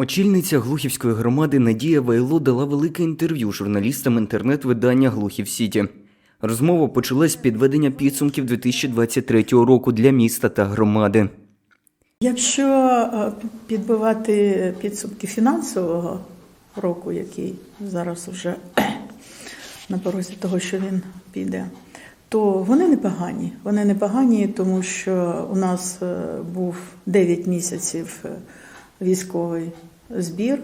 Очільниця Глухівської громади Надія Вайло дала велике інтерв'ю журналістам інтернет-видання Глухів Сіті. Розмова почалась з підведення підсумків 2023 року для міста та громади. Якщо е, підбивати підсумки фінансового року, який зараз вже на порозі того, що він піде, то вони непогані. Вони непогані, тому що у нас е, був 9 місяців е, військовий збір.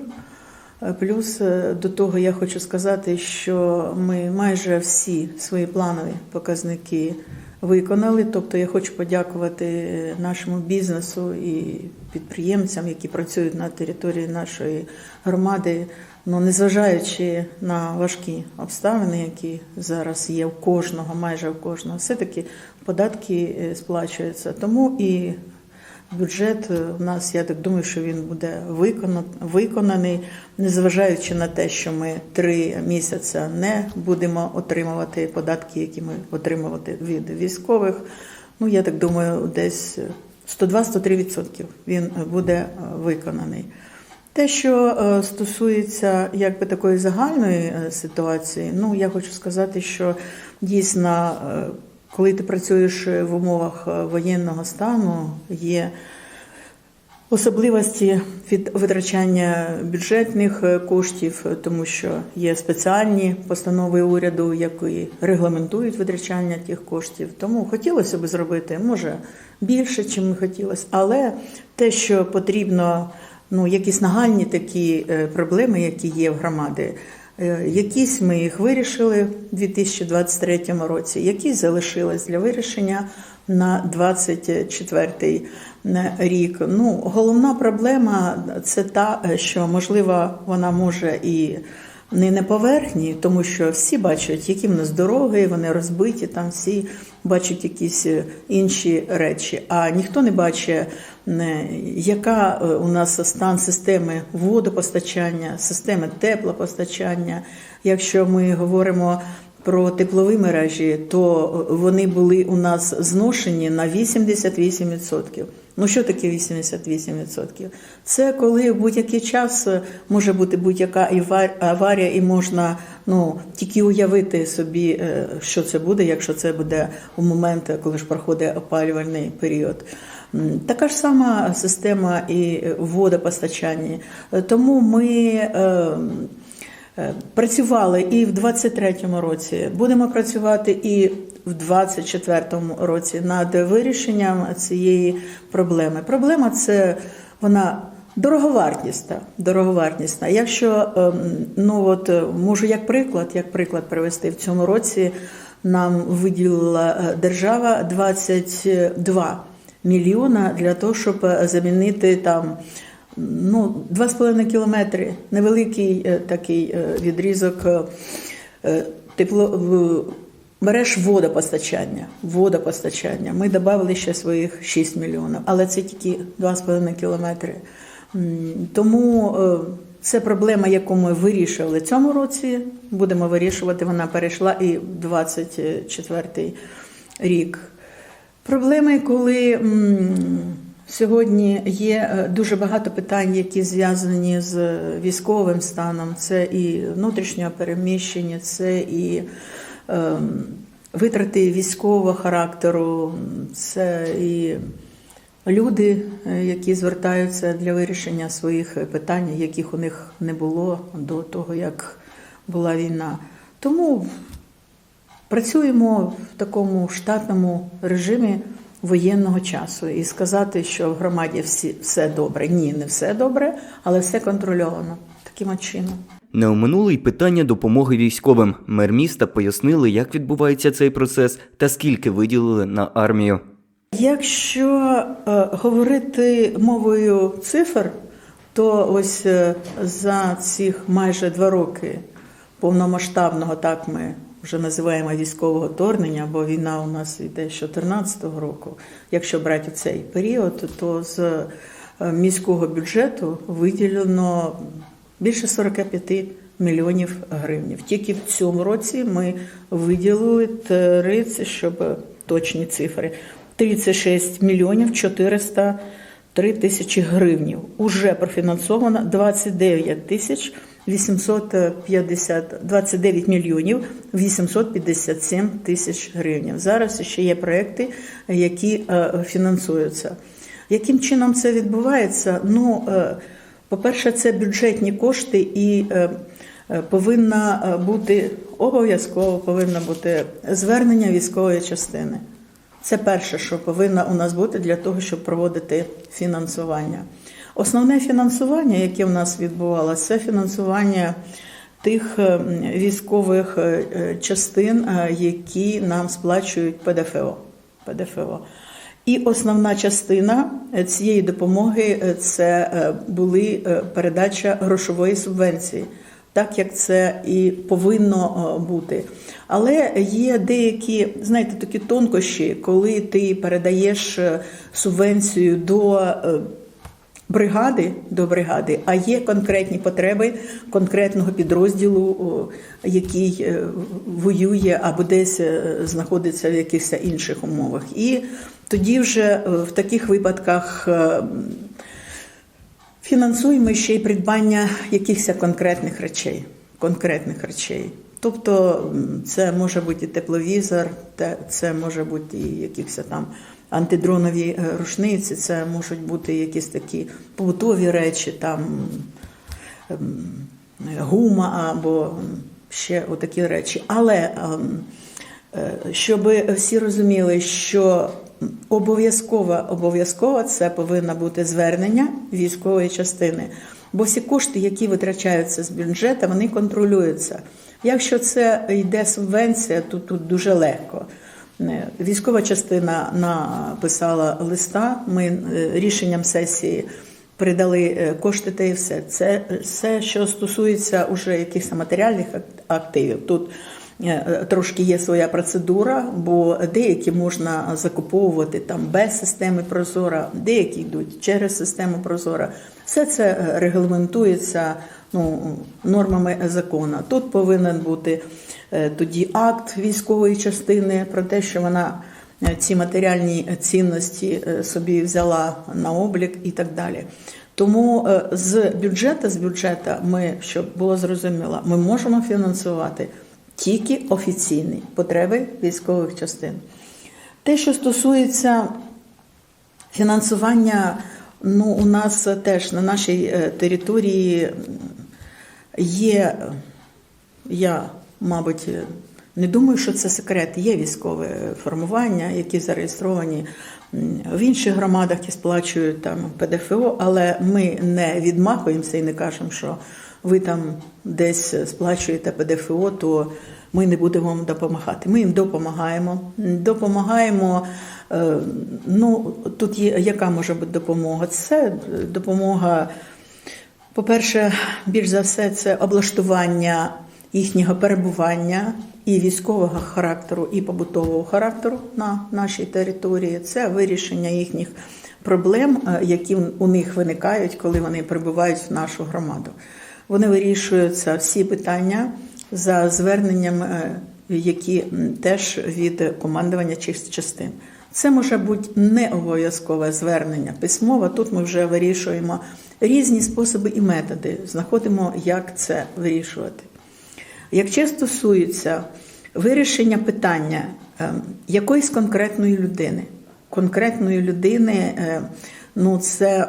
Е, Плюс е, до того я хочу сказати, що ми майже всі свої планові показники виконали. Тобто я хочу подякувати нашому бізнесу і підприємцям, які працюють на території нашої громади. Ну, незважаючи на важкі обставини, які зараз є у кожного, майже у кожного, все-таки податки е, сплачуються. Тому і Бюджет е, у нас, я так думаю, що він буде виконаний, незважаючи на те, що ми три місяці не будемо отримувати податки, які ми отримувати від військових. Ну, я так думаю, десь 102-103% він буде е, виконаний. Те, що е, стосується якби такої загальної е, ситуації, ну я хочу сказати, що дійсно, е, коли ти працюєш в умовах е, воєнного стану, є особливості від витрачання бюджетних е, коштів, е, тому що є спеціальні постанови уряду, які регламентують витрачання тих коштів. Тому хотілося б зробити може більше, чим хотілося, але те, що потрібно, ну якісь нагальні такі е, проблеми, які є в громади. Е, Якісь ми їх вирішили у 2023 році, якісь залишились для вирішення на 2024 рік. Ну, головна проблема це та, що можливо вона може і не на поверхні, тому що всі бачать, які в нас дороги, вони розбиті, там всі бачать якісь інші речі. А ніхто не бачить, яка е, у нас стан системи водопостачання, системи теплопостачання. Якщо ми говоримо про теплові мережі, то вони були у нас зношені на 88%. Ну що таке 88%? Це коли в будь-який час може бути будь-яка аварія, і можна ну тільки уявити собі, е, що це буде, якщо це буде у момент, коли ж проходить опалювальний період. Така ж сама система і в водопостачанні. Е, Тому ми. Е, Працювали і в 23-му році, будемо працювати і в 24-му році над вирішенням цієї проблеми. Проблема це вона дороговартісна. дороговартісна. Якщо ем, ну от е, можу як приклад, як приклад привести в цьому році, нам виділила е, держава 22 мільйона для того, щоб замінити там ну, 2,5 кілометри, невеликий е, такий е, відрізок е, тепло, мереж водопостачання. водопостачання. Ми додали ще своїх 6 мільйонів, але це тільки 2,5 кілометри. Тому це проблема, яку ми вирішили цьому році. Будемо вирішувати. Вона перейшла і в 24 рік. Проблеми, коли сьогодні є е, дуже багато питань, які зв'язані з військовим станом, це і внутрішнього переміщення, це і ем, витрати військового характеру, це і люди, е, які звертаються для вирішення своїх питань, яких у них не було до того, як була війна. Тому Працюємо в такому штатному режимі воєнного часу і сказати, що в громаді всі все добре. Ні, не все добре, але все контрольовано таким чином. Не оминули й питання допомоги військовим. Мер міста пояснили, як відбувається цей процес та скільки виділили на армію. Якщо е, говорити мовою цифр, то ось е, за цих майже два роки повномасштабного, так ми вже називаємо військового вторгнення, бо війна у нас йде з 2014 року. Якщо брати цей період, то з е, міського бюджету виділено більше 45 мільйонів гривнів. Тільки в цьому році ми виділили 30, щоб точні цифри, 36 мільйонів 400 3 тисячі гривнів. Уже профінансовано 29 тисяч 850, 29 мільйонів 857 тисяч гривень. Зараз ще є проекти, які е, фінансуються. Яким чином це відбувається? Ну, е, по-перше, це бюджетні кошти і е, повинна бути обов'язково повинно бути звернення військової частини. Це перше, що повинно у нас бути для того, щоб проводити фінансування. Основне фінансування, яке в нас відбувалося, це фінансування тих е, військових е, частин, е, які нам сплачують ПДФО. ПДФО. І основна частина цієї допомоги це були передача грошової субвенції, так як це і повинно бути. Але є деякі, знаєте, такі тонкощі, коли ти передаєш субвенцію до бригади до бригади, а є конкретні потреби конкретного підрозділу, який е, воює або десь е, знаходиться в якихось інших умовах. І тоді вже е, в таких випадках. Фінансуємо ще й придбання якихось конкретних речей. Конкретних речей. Тобто це може бути і тепловізор, це може бути і якісь там антидронові е, рушниці, це можуть бути якісь такі побутові речі, там ем, гума або ще отакі речі. Але ем, е, щоб всі розуміли, що обов'язково, обов'язково це повинно бути звернення військової частини. Бо всі кошти, які витрачаються з бюджету, вони контролюються. Якщо це йде субвенція, то тут дуже легко. Військова частина написала листа. Ми е, рішенням сесії передали е, кошти та і все. Це все, що стосується уже якихось матеріальних ак- активів. Тут е, трошки є своя процедура, бо деякі можна закуповувати там без системи Прозора, деякі йдуть через систему Прозора. Все це регламентується ну, нормами закону. Тут повинен бути тоді акт військової частини про те, що вона е, ці матеріальні цінності е, собі взяла на облік і так далі. Тому е, з бюджету, з бюджету ми, щоб було зрозуміло, ми можемо фінансувати тільки офіційні потреби військових частин. Те, що стосується фінансування, ну у нас теж на нашій е, території є, я, мабуть, не думаю, що це секрет. Є військове формування, які зареєстровані в інших громадах і сплачують там ПДФО, але ми не відмахуємося і не кажемо, що ви там десь сплачуєте ПДФО, то ми не будемо вам допомагати. Ми їм допомагаємо. Допомагаємо. е, Ну, тут є яка може бути допомога? Це допомога. По-перше, більш за все, це облаштування їхнього перебування і військового характеру, і побутового характеру на нашій території. Це вирішення їхніх проблем, е, які у них виникають, коли вони прибувають в нашу громаду. Вони вирішуються всі питання за зверненням, е, які теж від командування чих частин. Це може бути не обов'язкове звернення письмове. Тут ми вже вирішуємо різні способи і методи, знаходимо, як це вирішувати. Якщо стосується вирішення питання е, якоїсь конкретної людини, конкретної людини, е, ну це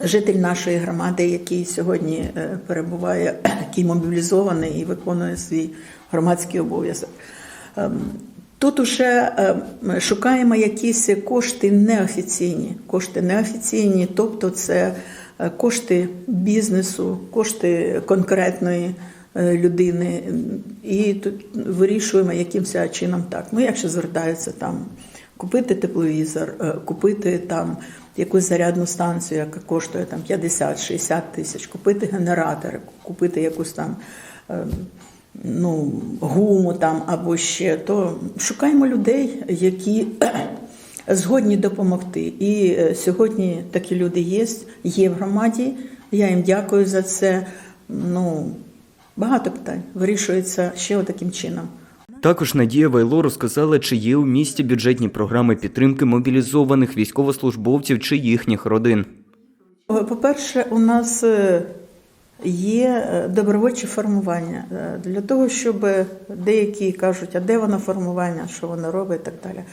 житель нашої громади, який сьогодні е, перебуває, який мобілізований і виконує свій громадський обов'язок. Ем, Тут уже ем, шукаємо якісь кошти неофіційні. Кошти неофіційні, тобто це кошти бізнесу, кошти конкретної людини. І тут вирішуємо якимось чином так. Ну, якщо звертаються там купити тепловізор, е, купити там якусь зарядну станцію, яка коштує там 50-60 тисяч, купити генератори, купити якусь там. ем, ну, гуму там або ще, то шукаємо людей, які згодні допомогти. І е, сьогодні такі люди є, є в громаді. Я їм дякую за це. Ну, багато питань вирішується ще таким чином. Також Надія Вайло розказала, чи є у місті бюджетні програми підтримки мобілізованих військовослужбовців чи їхніх родин. По-перше, у нас е, є е, добровольчі формування е, для того, щоб деякі кажуть, а де воно формування, що воно робить і так далі.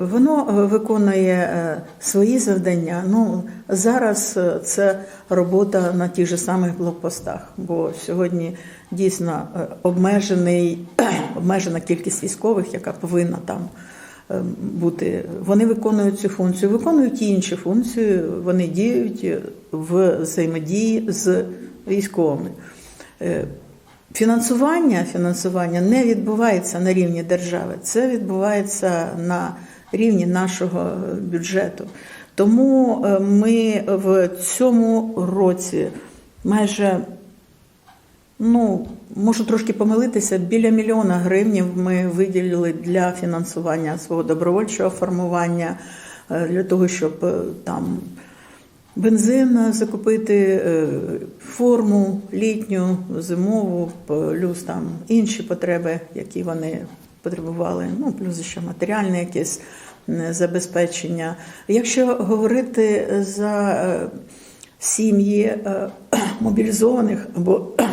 Воно е, виконує е, свої завдання. Ну зараз е, це робота на тих же самих блокпостах, бо сьогодні дійсно обмежений обмежена кількість військових, яка повинна там бути. Вони виконують цю функцію, виконують і інші функції. Вони діють в взаємодії з військовими. Фінансування, фінансування не відбувається на рівні держави, це відбувається на рівні нашого бюджету. Тому е, ми в цьому році майже Ну, можу трошки помилитися. Біля мільйона гривнів ми виділили для фінансування свого добровольчого формування, е, для того, щоб е, там бензин закупити, е, форму літню, зимову, плюс там інші потреби, які вони потребували. Ну, плюс ще матеріальне якесь е, забезпечення. Якщо говорити за е, сім'ї е, мобілізованих або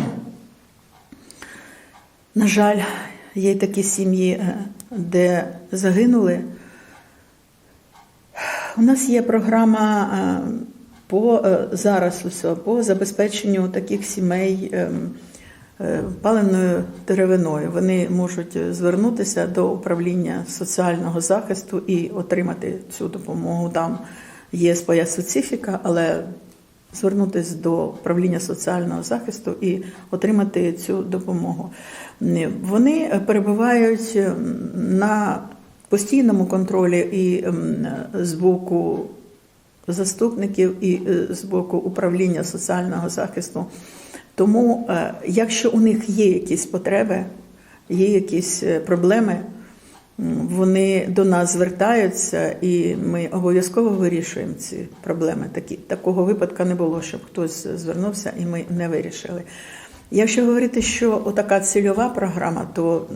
на жаль, є такі сім'ї, е, де загинули. У нас є програма е, по е, зараз усе, по забезпеченню таких сімей ем, е, паленою деревиною. Вони можуть звернутися до управління соціального захисту і отримати цю допомогу. Там є своя специфіка, але звернутися до управління соціального захисту і отримати цю допомогу. Вони перебувають на постійному контролі і з боку заступників, і е, з боку управління соціального захисту. Тому, е, якщо у них є якісь потреби, є якісь е, проблеми, вони до нас звертаються, і ми обов'язково вирішуємо ці проблеми. Такі, такого випадку не було, щоб хтось звернувся і ми не вирішили. Якщо говорити, що отака цільова програма, то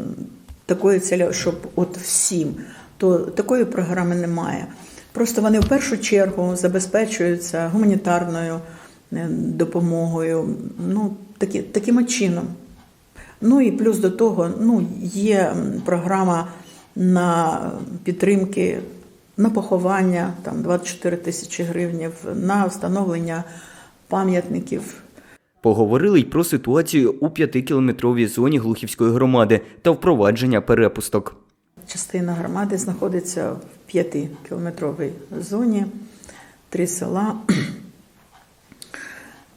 такої цільової, щоб от всім, то такої програми немає. Просто вони в першу чергу забезпечуються гуманітарною е, допомогою, ну, такі, таким чином. Ну і плюс до того, ну, є програма на підтримки, на поховання, там 24 тисячі гривнів, на встановлення пам'ятників Поговорили й про ситуацію у п'ятикілометровій зоні Глухівської громади та впровадження перепусток. Частина громади знаходиться в 5-кілометровій зоні, три села.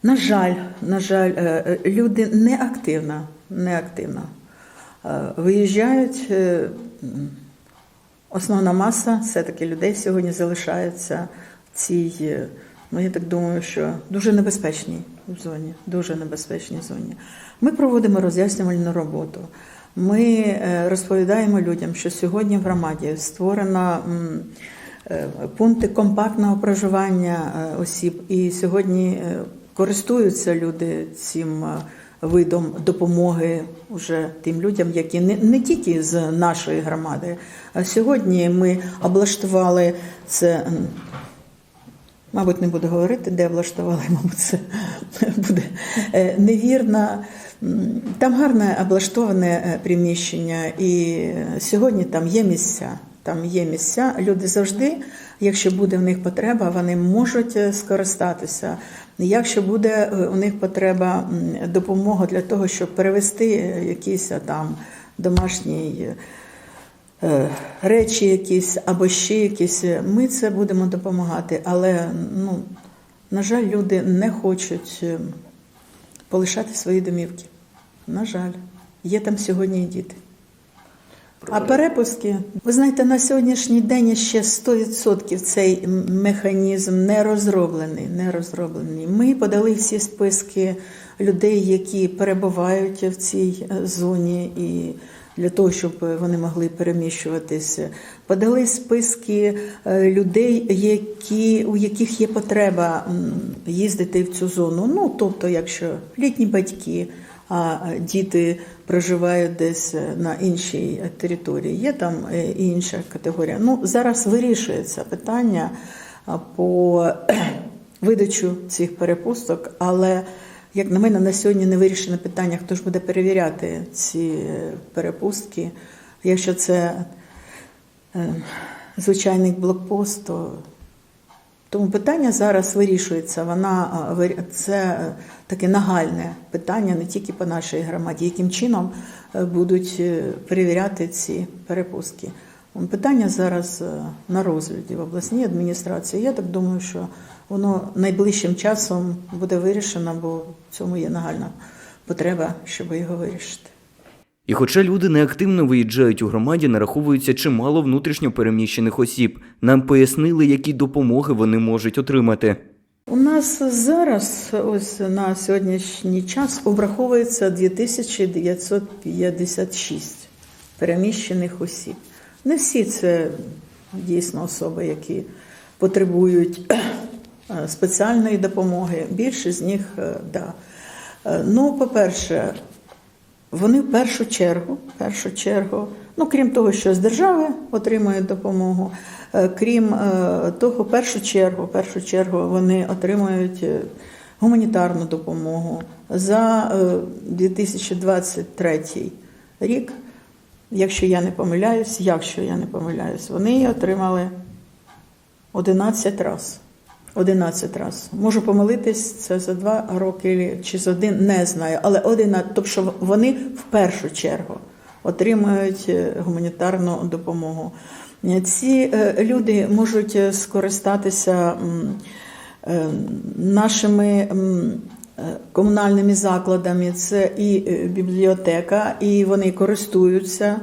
На жаль, на жаль, е, е, люди неактивно, неактивно е, виїжджають. Основна маса все-таки людей сьогодні залишається в цій, ну я так думаю, що дуже небезпечній зоні, дуже небезпечній зоні. Ми проводимо роз'яснювальну роботу. Ми е, розповідаємо людям, що сьогодні в громаді створено е, пункти компактного проживання е, осіб, і сьогодні користуються люди цим видом допомоги уже тим людям, які не, не тільки з нашої громади. А сьогодні ми облаштували це. Мабуть, не буду говорити, де облаштували, мабуть, це буде невірно. Там гарне облаштоване е, приміщення, і е, сьогодні там є місця. Там є місця. Люди завжди, якщо буде в них потреба, вони можуть е, скористатися. Якщо буде у них потреба допомога для того, щоб перевести якийсь а, там домашній. е, речі якісь або ще якісь, ми це будемо допомагати. Але, ну, на жаль, люди не хочуть е, полишати свої домівки. На жаль, є там сьогодні і діти. А перепустки, ви знаєте, на сьогоднішній день ще 100% цей механізм не розроблений. Не розроблений. Ми подали всі списки людей, які перебувають в цій е, зоні, і для того, щоб вони могли переміщуватися. Подали списки е, людей, які, у яких є потреба їздити в цю зону. Ну, тобто, якщо літні батьки а діти проживають десь на іншій території. Є там е, інша категорія. Ну, зараз вирішується питання по видачу цих перепусток, але як на мене, на сьогодні не вирішене питання, хто ж буде перевіряти ці е, перепустки. Якщо це е, звичайний блокпост, то тому питання зараз вирішується. Вона це е, таке нагальне питання не тільки по нашій громаді, яким чином е, будуть е, перевіряти ці перепустки. Питання зараз на розгляді в обласній адміністрації. Я так думаю, що воно найближчим часом буде вирішено, бо в цьому є нагальна потреба, щоб його вирішити. І хоча люди неактивно виїжджають у громаді, нараховується чимало внутрішньо переміщених осіб. Нам пояснили, які допомоги вони можуть отримати. У нас зараз, ось на сьогоднішній час, обраховується 2956 переміщених осіб. Не всі це дійсно особи, які потребують е, спеціальної допомоги. Більшість з них, е, да. Е, Ну, по-перше, вони в першу чергу, в першу чергу, ну крім того, що з держави отримують допомогу, е, крім е, того, в першу чергу, в першу чергу вони отримують е, гуманітарну допомогу за е, 2023 рік. Якщо я не помиляюсь, якщо я не помиляюсь, вони її отримали 11 разів. 11 разів. Можу помилитись, це за два роки чи за один, не знаю. Але 11, тобто вони в першу чергу отримують е, гуманітарну допомогу. Ці е, люди можуть е, скористатися нашими комунальними закладами. Це і бібліотека, і вони користуються,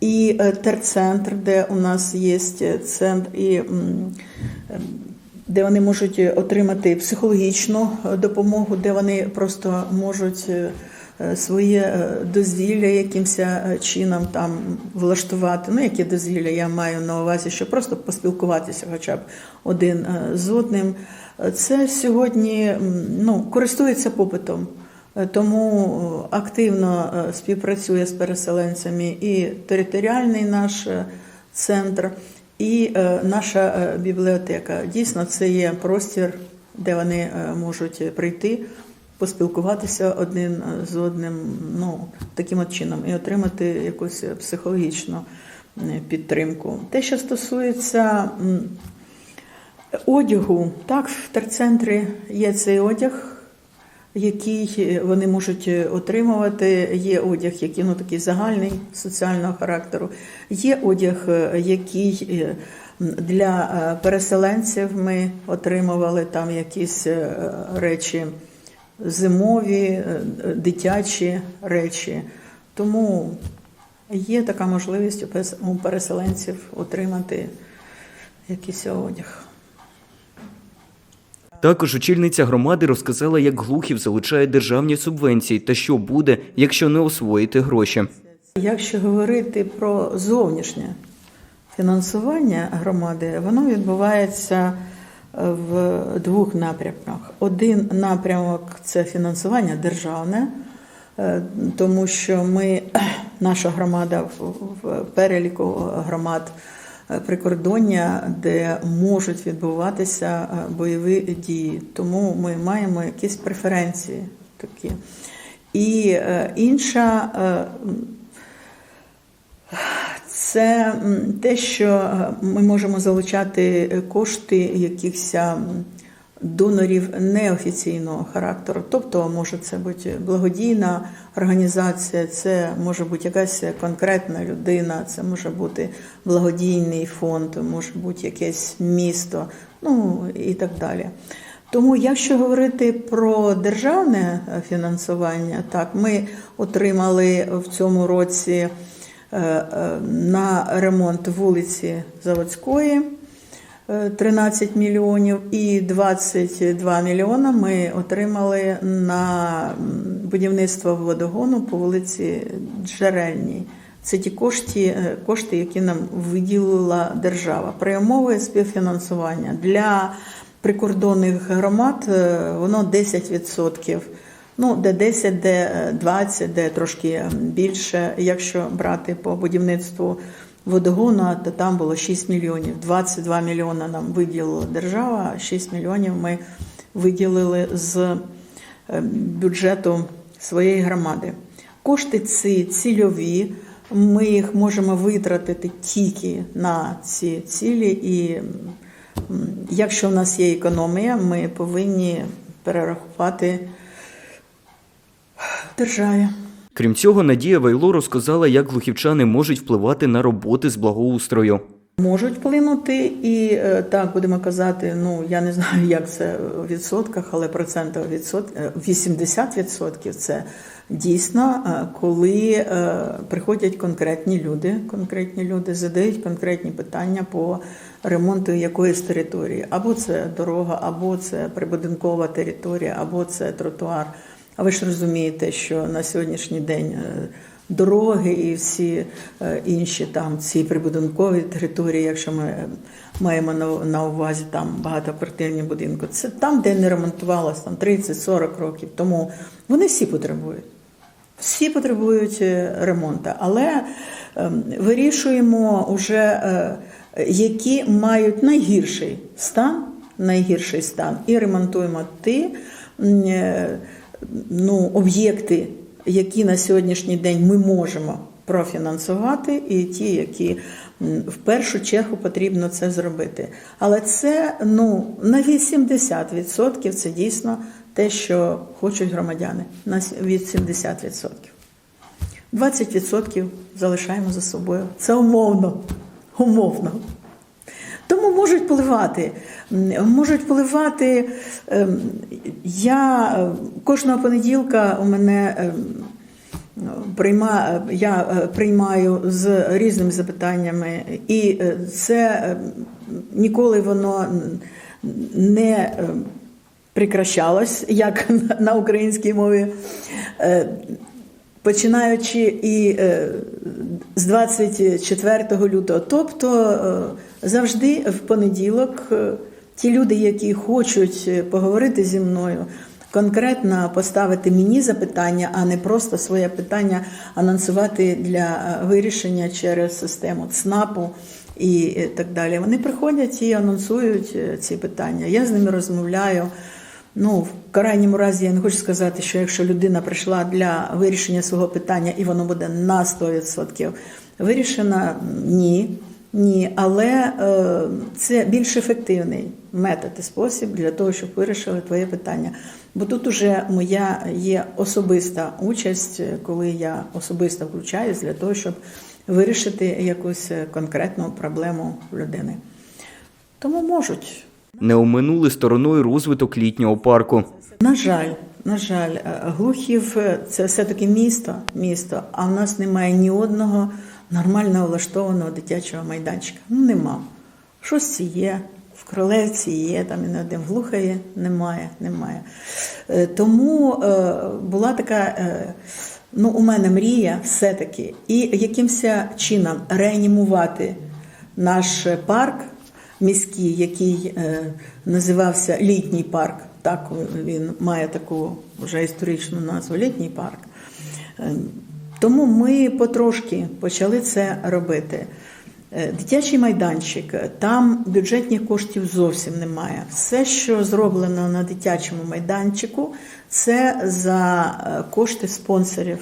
і терцентр, де у нас є центр, і де вони можуть отримати психологічну е, допомогу, де вони просто можуть е, е, своє е, дозвілля якимось е, чином там влаштувати. Ну, яке дозвілля я маю на увазі, що просто поспілкуватися хоча б один е, з одним. Е, Це сьогодні ну, користується попитом. Е, Тому е, активно е, співпрацює з переселенцями і територіальний наш е, центр, і е, наша е, бібліотека. Дійсно, це є простір, де вони е, можуть прийти, поспілкуватися один з одним, ну таким от чином, і отримати якусь психологічну підтримку. Те, що стосується одягу, так, в терцентрі є цей одяг який вони можуть отримувати. Є одяг, який ну такий загальний соціального характеру. Є одяг, е, який е, для е, переселенців ми отримували там якісь е, речі зимові, е, дитячі речі. Тому є така можливість у переселенців отримати якийсь одяг. Також очільниця громади розказала, як глухів залучає державні субвенції та що буде, якщо не освоїти гроші. Якщо говорити про зовнішнє фінансування громади, воно відбувається е, в двох напрямках. Один напрямок це фінансування державне, е, тому що ми, наша громада в переліку громад прикордоння, де можуть відбуватися е, бойові дії. Тому ми маємо якісь преференції такі. І е, інша е, це те, що е, ми можемо залучати е, кошти якихось донорів неофіційного характеру. Тобто, може це бути благодійна організація, це може бути якась конкретна людина, це може бути благодійний фонд, може бути якесь місто, ну і так далі. Тому, якщо говорити про державне фінансування, так ми отримали в цьому році е, е, на ремонт вулиці Заводської 13 мільйонів і 22 мільйона ми отримали на будівництво водогону по вулиці Джерельній. Це ті кошти, е, кошти, які нам виділила держава. Прийомове співфінансування для прикордонних громад е, воно 10% Ну, де 10, де е, 20, де трошки е, більше. Якщо брати по будівництву водогону, то там було 6 мільйонів. 22 мільйона нам виділила держава, а 6 мільйонів ми виділили з е, бюджету своєї громади. Кошти ці цільові. Ми їх можемо витратити тільки на ці цілі, і якщо в нас є економія, ми повинні перерахувати державі. Крім цього, Надія Вайло розказала, як глухівчани можуть впливати на роботи з благоустрою. Можуть вплинути, і е, так будемо казати. Ну я не знаю, як це в відсотках, але процентів відсот... е, 80% це дійсно, е, коли е, приходять конкретні люди, конкретні люди задають конкретні питання по ремонту якоїсь території, або це дорога, або це прибудинкова територія, або це тротуар. А ви ж розумієте, що на сьогоднішній день е, дороги і всі е, інші там ці прибудинкові території, якщо ми е, маємо на, увазі там багатоквартирні будинки, це там, де не ремонтувалося там 30-40 років. Тому вони всі потребують. Всі потребують ремонту, але ем, вирішуємо вже, які мають найгірший стан, найгірший стан, і ремонтуємо ті ну, об'єкти, які на сьогоднішній день ми можемо профінансувати, і ті, які в першу чергу потрібно це зробити. Але це ну, на 80% це дійсно те, що хочуть громадяни на с- від 70%. 20% залишаємо за собою. Це умовно. Умовно. Тому можуть впливати. Можуть впливати. ем, Я е, кожного понеділка у мене ем, прийма, я е, приймаю з різними запитаннями, і е, це е, ніколи воно не е, прикращалось, як на українській мові. Починаючи і е, з 24 лютого, тобто е, завжди в понеділок е, ті люди, які хочуть поговорити зі мною, конкретно поставити мені запитання, а не просто своє питання анонсувати для вирішення через систему ЦНАПу і так далі. Вони приходять і анонсують ці питання. Я з ними розмовляю. Ну, в крайньому разі я не хочу сказати, що якщо людина прийшла для вирішення свого питання і воно буде на 100% вирішено, ні. Ні, але е, це більш ефективний метод і спосіб для того, щоб вирішили твоє питання. Бо тут уже моя є особиста участь, коли я особисто включаюсь для того, щоб вирішити якусь конкретну проблему людини. Тому можуть. Не оминули стороною розвиток літнього парку. На жаль, на жаль, е, Глухів е, це все-таки місто, місто, а в нас немає ні одного нормально влаштованого дитячого майданчика. Ну, нема. Щось є, в Кролевці є, там і не один в Глухові немає, немає. Е, Тому була така, ну, у мене мрія все-таки, і якимось чином реанімувати наш парк міський, який е, називався Літній парк. Так він має таку вже історичну назву Літній парк. Е, Тому ми потрошки почали це робити. Е, Дитячий майданчик, там бюджетних коштів зовсім немає. Все, що зроблено на дитячому майданчику, це за кошти спонсорів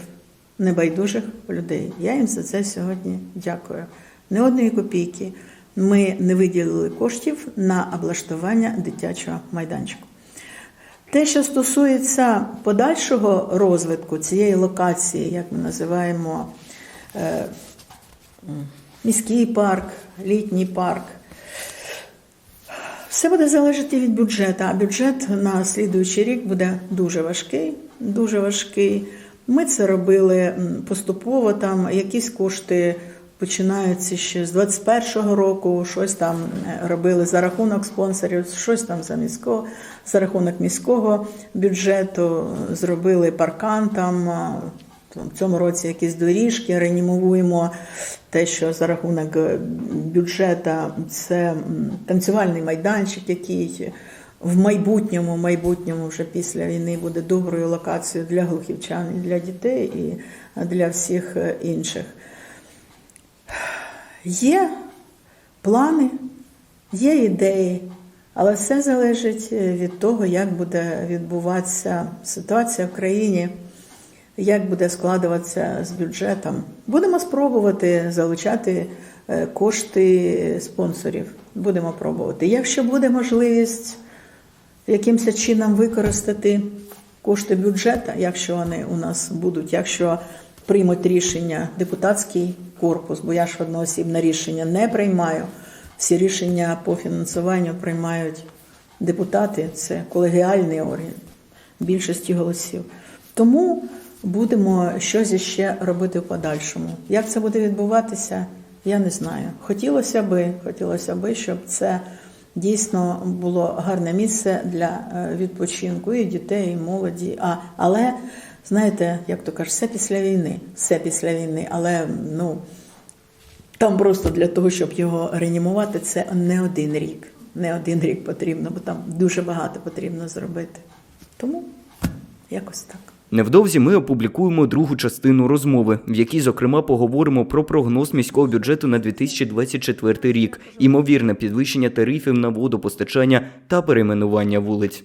небайдужих людей. Я їм за це сьогодні дякую. Не одної копійки ми не виділили коштів на облаштування дитячого майданчику. Те, що стосується подальшого розвитку цієї локації, як ми називаємо е, міський парк, літній парк, все буде залежати від бюджету, а бюджет на слідуючий рік буде дуже важкий. Дуже важкий. Ми це робили поступово, там якісь кошти починаються ще з 21-го року, щось там е, робили за рахунок спонсорів, щось там за міського, за рахунок міського бюджету, зробили паркан там. В цьому році якісь доріжки реанімуємо те, що за рахунок е, бюджету це танцювальний майданчик, який в майбутньому, майбутньому вже після війни буде доброю локацією для глухівчан, і для дітей і для всіх е, інших. Є плани, є ідеї, але все залежить е, від того, як буде відбуватися ситуація в країні, як буде складуватися з бюджетом. Будемо спробувати залучати е, кошти спонсорів. Будемо пробувати. Якщо буде можливість якимось чином використати кошти бюджету, якщо вони у нас будуть, якщо приймуть рішення депутатський корпус, бо я ж одноосібне рішення не приймаю. Всі рішення по фінансуванню приймають депутати, це колегіальний орган більшості голосів. Тому будемо щось іще робити в подальшому. Як це буде відбуватися, я не знаю. Хотілося би, хотілося би, щоб це дійсно було гарне місце для е, відпочинку і дітей, і молоді. А, але знаєте, як то кажуть, все після війни, все після війни, але ну. Там просто для того, щоб його реанімувати, це не один рік. Не один рік потрібно, бо там дуже багато потрібно зробити. Тому якось так. Невдовзі ми опублікуємо другу частину розмови, в якій, зокрема, поговоримо про прогноз міського бюджету на 2024 рік, імовірне підвищення тарифів на водопостачання та перейменування вулиць.